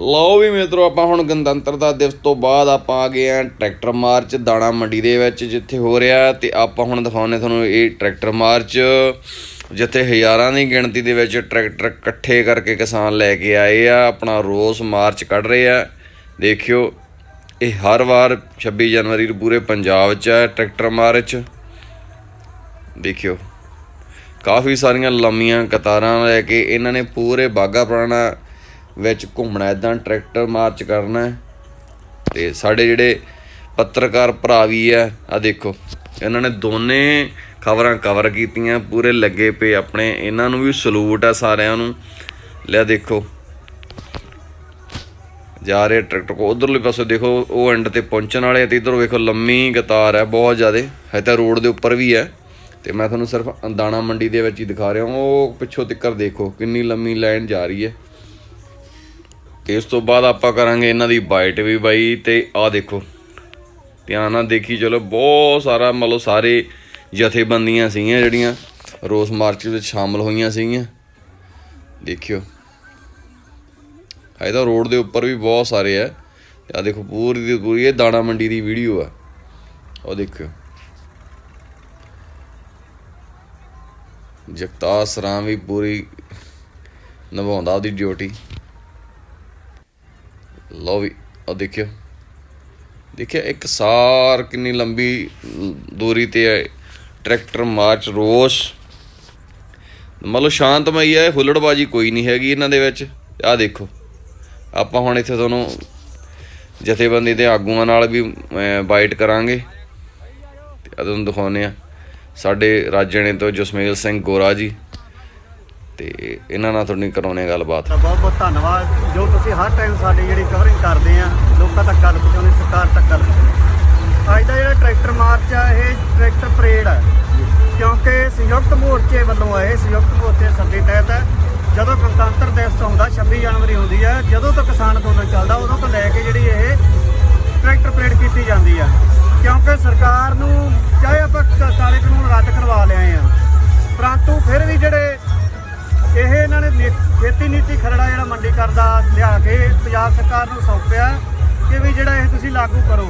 ਲਓ ਵੀ ਮਿੱਤਰੋ, ਆਪਾਂ ਹੁਣ ਗਣਤੰਤਰਤਾ ਦਿਵਸ ਤੋਂ ਬਾਅਦ ਆਪਾਂ ਆ ਗਏ ਆ ਟਰੈਕਟਰ ਮਾਰਚ ਦਾਣਾ ਮੰਡੀ ਦੇ ਵਿੱਚ, ਜਿੱਥੇ ਹੋ ਰਿਹਾ ਤੇ ਆਪਾਂ ਹੁਣ ਦਿਖਾਉਨੇ ਤੁਹਾਨੂੰ ਇਹ ਟਰੈਕਟਰ ਮਾਰਚ, ਜਿੱਥੇ ਹਜ਼ਾਰਾਂ ਦੀ ਗਿਣਤੀ ਦੇ ਵਿੱਚ ਟਰੈਕਟਰ ਇਕੱਠੇ ਕਰਕੇ ਕਿਸਾਨ ਲੈ ਕੇ ਆਏ ਆ। ਆਪਣਾ ਰੋਸ ਮਾਰਚ ਕੱਢ ਰਹੇ ਆ। ਦੇਖਿਓ, ਇਹ ਹਰ ਵਾਰ 26 ਜਨਵਰੀ ਨੂੰ ਪੂਰੇ ਪੰਜਾਬ 'ਚ ਹੈ ਟਰੈਕਟਰ ਮਾਰਚ। ਦੇਖਿਓ, ਕਾਫੀ ਸਾਰੀਆਂ ਲੰਮੀਆਂ ਕਤਾਰਾਂ ਲੈ ਕੇ ਇਹਨਾਂ ਨੇ ਪੂਰੇ ਬਾਗਾ ਪੁਰਾਣਾ ਵਿੱਚ ਘੁੰਮਣਾ ਇਦਾਂ ਟਰੈਕਟਰ ਮਾਰਚ ਕਰਨਾ ਹੈ। ਤੇ ਸਾਡੇ ਜਿਹੜੇ ਪੱਤਰਕਾਰ ਭਰਾ ਵੀ ਆ ਆ ਦੇਖੋ, ਇਹਨਾਂ ਨੇ ਦੋਨੇ ਖਬਰਾਂ ਕਵਰ ਕੀਤੀਆਂ, ਪੂਰੇ ਲੱਗੇ ਪਏ ਆਪਣੇ। ਇਹਨਾਂ ਨੂੰ ਵੀ ਸਲੂਟ ਆ ਸਾਰਿਆਂ ਨੂੰ। ਲਿਆ ਦੇਖੋ। ਜਾ ਰਹੇ ਟਰੈਕਟਰ ਕੋ ਉਧਰਲੇ ਪਾਸੇ ਦੇਖੋ, ਉਹ ਐਂਡ ਤੇ ਪਹੁੰਚਣ ਵਾਲੇ ਆ ਤੇ ਇਧਰ ਵੇਖੋ, ਲੰਮੀ ਕਤਾਰ ਹੈ, ਬਹੁਤ ਜ਼ਿਆਦੇ। ਹੈ ਤਾਂ ਰੋਡ ਦੇ ਉੱਪਰ ਵੀ ਹੈ। ਤੇ ਮੈਂ ਤੁਹਾਨੂੰ ਸਿਰਫ ਦਾਣਾ ਮੰਡੀ ਦੇ ਵਿੱਚ ਹੀ ਦਿਖਾ ਰਿਹਾ ਹਾਂ। ਉਹ ਪਿੱਛੋਂ ਤਿੱਕਰ ਦੇਖੋ, ਕਿੰਨੀ ਲੰਮੀ ਲਾਈਨ ਜਾ ਰਹੀ ਹੈ। ਤੇ ਇਸ ਤੋਂ ਬਾਅਦ ਆਪਾਂ ਕਰਾਂਗੇ ਇਹਨਾਂ ਦੀ ਬਾਈਟ ਵੀ ਬਾਈ ਤੇ ਆਹ ਦੇਖੋ। ਧਿਆਨ ਨਾਲ ਦੇਖੀ ਚਲੋ, ਬਹੁਤ ਸਾਰਾ ਮਤਲਬ ਸਾਰੇ ਜਥੇਬੰਦੀਆਂ ਸੀਗੀਆਂ ਜਿਹੜੀਆਂ, ਰੋਸ ਮਾਰਚ ਵਿੱਚ ਸ਼ਾਮਲ ਹੋਈਆਂ ਸੀਗੀਆਂ। ਦੇਖਿਓ। ਹੈ ਤਾਂ ਰੋਡ ਦੇ ਉੱਪਰ ਵੀ ਬਹੁਤ ਸਾਰੇ ਆ। ਤੇ ਆ ਦੇਖੋ, ਪੂਰੀ ਦੀ ਪੂਰੀ ਇਹ ਦਾਣਾ ਮੰਡੀ ਦੀ ਵੀਡੀਓ ਆ। ਉਹ ਦੇਖਿਓ। ਜਗਤਾਰ ਸਰਾਮ ਵੀ ਪੂਰੀ ਨਿਭਾਉਂਦਾ ਉਹਦੀ ਡਿਊਟੀ ਲਓ ਵੀ ਉਹ ਦੇਖਿਓ। ਦੇਖਿਆ ਇੱਕ ਸਾਰ ਕਿੰਨੀ ਲੰਬੀ ਦੂਰੀ ਤੇ ਹੈ। ਟਰੈਕਟਰ ਮਾਰਚ ਰੋਸ। ਮਤਲਬ ਸ਼ਾਂਤਮਈ ਹੈ, ਹੁੱਲੜਬਾਜੀ ਕੋਈ ਨਹੀਂ ਹੈਗੀ ਇਹਨਾਂ ਦੇ ਵਿੱਚ। ਆਹ ਦੇਖੋ, ਆਪਾਂ ਹੁਣ ਇੱਥੇ ਤੁਹਾਨੂੰ ਜਥੇਬੰਦੀ ਦੇ ਆਗੂਆਂ ਨਾਲ ਵੀ ਬਾਈਟ ਕਰਾਂਗੇ। ਤੇ ਤੁਹਾਨੂੰ ਦਿਖਾਉਂਦੇ ਆ ਸਾਡੇ ਰਾਜਣੇ ਤੋਂ ਜਸਮੇਲ ਸਿੰਘ ਗੋਰਾ ਜੀ। ਤੇ ਇਹਨਾਂ ਨਾਲ ਤੁਹਾਡੀ ਕਰਾਉਣੇ ਗੱਲਬਾਤ। ਬਹੁਤ ਬਹੁਤ ਧੰਨਵਾਦ। ਜੋ ਤੁਸੀਂ ਹਰ ਟਾਈਮ ਸਾਡੀ ਜਿਹੜੀ ਕਵਰਿੰਗ ਕਰਦੇ ਆ, ਲੋਕਾਂ ਤੱਕ ਗੱਲ ਪਹੁੰਚਾਉਂਦੇ, ਸਰਕਾਰ ਤੱਕ ਗੱਲ ਪਹੁੰਚਾਉਂਦੇ। ਅੱਜ ਦਾ ਜਿਹੜਾ ਟਰੈਕਟਰ ਮਾਰਚ ਆ, ਇਹ ਟਰੈਕਟਰ ਪਰੇਡ ਹੈ ਕਿਉਂਕਿ ਸੰਯੁਕਤ ਮੋਰਚੇ ਵੱਲੋਂ ਆਏ ਸੰਯੁਕਤ ਮੋਰਚੇ ਸੱਦੇ ਤਹਿਤ ਹੈ ਜਦੋਂ ਗਣਤੰਤਰ ਦਿਵਸ ਹੁੰਦਾ 26 ਜਨਵਰੀ ਹੁੰਦੀ ਹੈ ਜਦੋਂ ਤੋਂ ਕਿਸਾਨ ਅੰਦੋਲਨ ਚੱਲਦਾ, ਉਦੋਂ ਤੋਂ ਲੈ ਕੇ ਜਿਹੜੀ ਇਹ ਟਰੈਕਟਰ ਪਰੇਡ ਕੀਤੀ ਜਾਂਦੀ ਆ। ਕਿਉਂਕਿ ਸਰਕਾਰ ਨੂੰ ਚਾਹੇ ਖੇਤੀ ਨੀਤੀ ਖਰੜਾ ਜਿਹੜਾ ਮੰਡੀ ਕਰਦਾ ਲਿਆ ਕੇ ਪੰਜਾਬ ਸਰਕਾਰ ਨੂੰ ਸੌਂਪਿਆ ਕਿ ਵੀ ਜਿਹੜਾ ਇਹ ਤੁਸੀਂ ਲਾਗੂ ਕਰੋ।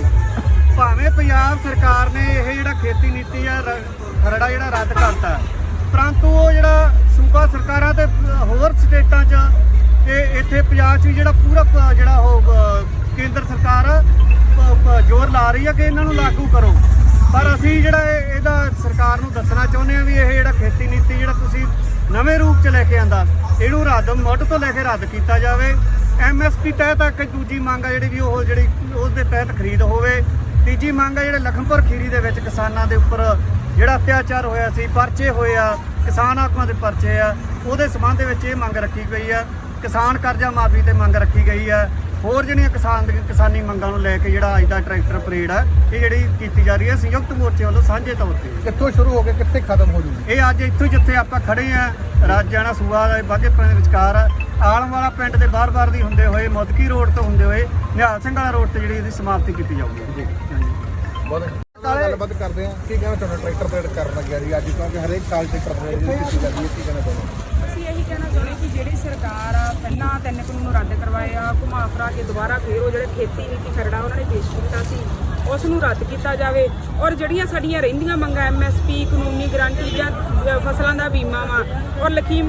ਭਾਵੇਂ ਪੰਜਾਬ ਸਰਕਾਰ ਨੇ ਇਹ ਜਿਹੜਾ ਖੇਤੀ ਨੀਤੀ ਆ, ਰ- ਖਰੜਾ ਜਿਹੜਾ ਰੱਦ ਕਰਤਾ, ਪਰੰਤੂ ਉਹ ਜਿਹੜਾ ਸੂਬਾ ਸਰਕਾਰਾਂ ਤੇ, ਹੋਰ ਸਟੇਟਾਂ 'ਚ ਤੇ ਇੱਥੇ ਪੰਜਾਬ 'ਚ ਵੀ ਜਿਹੜਾ ਪੂਰਾ ਜਿਹੜਾ ਉਹ ਕੇਂਦਰ ਸਰਕਾਰ ਜ਼ੋਰ ਲਾ ਰਹੀ ਹੈ ਕਿ ਇਹਨਾਂ ਨੂੰ ਲਾਗੂ ਕਰੋ। ਪਰ ਅਸੀਂ ਜਿਹੜਾ ਇਹ- ਇਹਦਾ ਸਰਕਾਰ ਨੂੰ ਦੱਸਣਾ ਚਾਹੁੰਦੇ ਆ ਵੀ ਇਹ ਜਿਹੜਾ ਖੇਤੀ ਨੀਤੀ ਜਿਹੜਾ ਤੁਸੀਂ ਨਵੇਂ ਰੂਪ 'ਚ ਲੈ ਕੇ ਆਂਦਾ ਇਹਨੂੰ ਰੱਦ ਮੁੱਢ ਤੋਂ ਲੈ ਕੇ ਰੱਦ ਕੀਤਾ ਜਾਵੇ। ਐਮਐਸਪੀ ਤਹਿਤ ਇੱਕ ਦੂਜੀ ਮੰਗ ਆ ਜਿਹੜੀ ਵੀ ਉਹ ਜਿਹੜੀ ਉਸ ਦੇ ਤਹਿਤ ਖਰੀਦ ਹੋਵੇ। ਤੀਜੀ ਮੰਗ ਆ ਜਿਹੜੇ ਲਖਨਪੁਰ ਖੀਰੀ ਦੇ ਵਿੱਚ ਕਿਸਾਨਾਂ ਦੇ ਉੱਪਰ ਜਿਹੜਾ ਅਤਿਆਚਾਰ ਹੋਇਆ ਸੀ, ਪਰਚੇ ਹੋਏ ਆ, ਕਿਸਾਨ ਆਗੂਆਂ ਦੇ ਪਰਚੇ ਆ, ਉਹਦੇ ਸਬੰਧ ਦੇ ਵਿੱਚ ਇਹ ਮੰਗ ਰੱਖੀ ਗਈ ਆ। ਕਿਸਾਨ ਕਰਜ਼ਾ ਮਾਫੀ ਤੇ ਮੰਗ ਰੱਖੀ ਗਈ ਆ। ਹੋਰ ਜਿਹੜੀਆਂ ਕਿਸਾਨ ਦੀਆਂ ਕਿਸਾਨੀ ਮੰਗਾਂ ਨੂੰ ਲੈ ਕੇ ਜਿਹੜਾ ਅੱਜ ਦਾ ਟਰੈਕਟਰ ਪਰੇਡ ਆ ਇਹ ਜਿਹੜੀ ਕੀਤੀ ਜਾ ਰਹੀ ਹੈ ਸੰਯੁਕਤ ਮੋਰਚੇ ਵੱਲੋਂ ਸਾਂਝੇ ਤੌਰ ਤੇ। ਕਿੱਥੋਂ ਸ਼ੁਰੂ ਹੋ ਕੇ ਕਿੱਥੇ ਖਤਮ ਹੋ ਜੂਗੀ? ਇਹ ਅੱਜ ਇੱਥੋਂ ਜਿੱਥੇ ਆਪਾਂ ਖੜੇ ਆ ਰਾਜਾਣਾ ਸੂਆ ਦੇ ਬਾਗੇ ਪਿੰਡ ਦੇ ਵਿਚਕਾਰ ਆ। ਆਲਮ ਵਾਲਾ ਪਿੰਡ ਦੇ ਬਾਰ-ਬਾਰ ਦੀ ਹੁੰਦੇ ਹੋਏ ਮੁਦਕੀ ਰੋਡ ਤੋਂ ਹੁੰਦੇ ਹੋਏ ਨਿਹਾਲ ਸਿੰਘ ਵਾਲਾ ਰੋਡ ਤੇ ਜਿਹੜੀ ਇਹਦੀ ਸਮਾਪਤੀ ਕੀਤੀ ਜਾਊਗੀ। ਜੀ ਬਹੁਤ ਗੱਲਬਾਤ ਕਰਦੇ ਆ ਕੀ ਕਹਿਣਾ ਚਾਹੁੰਦਾ ਟਰੈਕਟਰ ਪਰੇਡ ਕਰਨ ਲੱਗਿਆ ਜੀ ਅੱਜ? ਕਿਉਂਕਿ ਹਰੇਕ ਸਾਲ ਟਰੈਕਟਰ ਪਰੇਡ ਕੀਤੀ ਜਾਂਦੀ ਹੈ। ਕੀ ਕਹਿਣਾ ਚਾਹੁੰਦਾ ਅਸੀਂ ਇਹੀ ਕਹਿਣਾ ਚਾਹੁੰਦੇ ਕਿ ਜਿਹੜੀ ਸਰਕਾਰ ਪਹਿਲਾਂ ਤਿੰਨ ਕਾਨੂੰਨ ਰੱਦ ਕਰਵਾਏ ਆ ਕੇ ਦੁਬਾਰਾ ਫੇਰ ਉਹ ਜਿਹੜੇ ਖੇਤੀ ਨੀਤੀ ਖਰੜਾ ਉਹਨਾਂ ਨੇ ਪੇਸ਼ ਕੀਤਾ ਸੀ, ਉਸ ਨੂੰ ਰੱਦ ਕੀਤਾ ਜਾਵੇ। ਔਰ ਜਿਹੜੀਆਂ ਸਾਡੀਆਂ ਰਹਿੰਦੀਆਂ ਮੰਗਾਂ ਐਮਐਸਪੀ ਕਾਨੂੰਨੀ ਗਰੰਟੀ ਜਾਂ ਫਸਲਾਂ ਦਾ ਬੀਮਾ ਵਾ, ਔਰ ਲਖੀਮ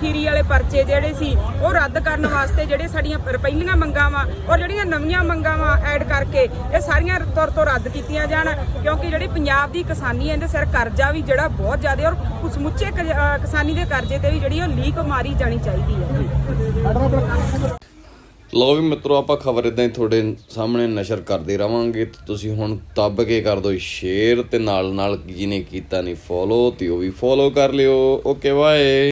ਖੀਰੀ ਵਾਲੇ ਪਰਚੇ ਜਿਹੜੇ ਸੀ, ਉਹ ਰੱਦ ਕਰਨ ਵਾਸਤੇ ਜਿਹੜੇ ਸਾਡੀਆਂ ਪਹਿਲੀਆਂ ਮੰਗਾਂ ਵਾ, ਔਰ ਜਿਹੜੀਆਂ ਨਵੀਆਂ ਮੰਗਾਂ ਵਾ ਐਡ ਕਰਕੇ, ਇਹ ਸਾਰੀਆਂ ਤੌਰ ਤੋਂ ਰੱਦ ਕੀਤੀਆਂ ਜਾਣ। ਕਿਉਂਕਿ ਜਿਹੜੀ ਪੰਜਾਬ ਦੀ ਕਿਸਾਨੀ ਹੈ, ਇਹਦੇ ਸਿਰ ਕਰਜ਼ਾ ਵੀ ਜਿਹੜਾ ਬਹੁਤ ਜ਼ਿਆਦਾ, ਔਰ ਸਮੁੱਚੇ ਕਿਸਾਨੀ ਦੇ ਕਰਜ਼ੇ ਤੇ ਵੀ ਜਿਹੜੀ ਉਹ ਲੀਕ ਮਾਰੀ ਜਾਣੀ ਚਾਹੀਦੀ ਹੈ। ਲਓ ਵੀ ਮਿੱਤਰੋ, ਆਪਾਂ ਖਬਰ ਇਦਾਂ ਹੀ ਤੁਹਾਡੇ ਸਾਹਮਣੇ ਨਸ਼ਰ ਕਰਦੇ ਰਵਾਂਗੇ ਤੇ ਤੁਸੀਂ ਹੁਣ ਤੱਬ ਕੇ ਕਰ ਦਿਓ ਸ਼ੇਅਰ ਤੇ ਨਾਲ ਨਾਲ ਜਿਹਨੇ ਕੀਤਾ ਨਹੀਂ ਫੋਲੋ ਤੇ ਉਹ ਵੀ ਫੋਲੋ ਕਰ ਲਿਓ। Okay bye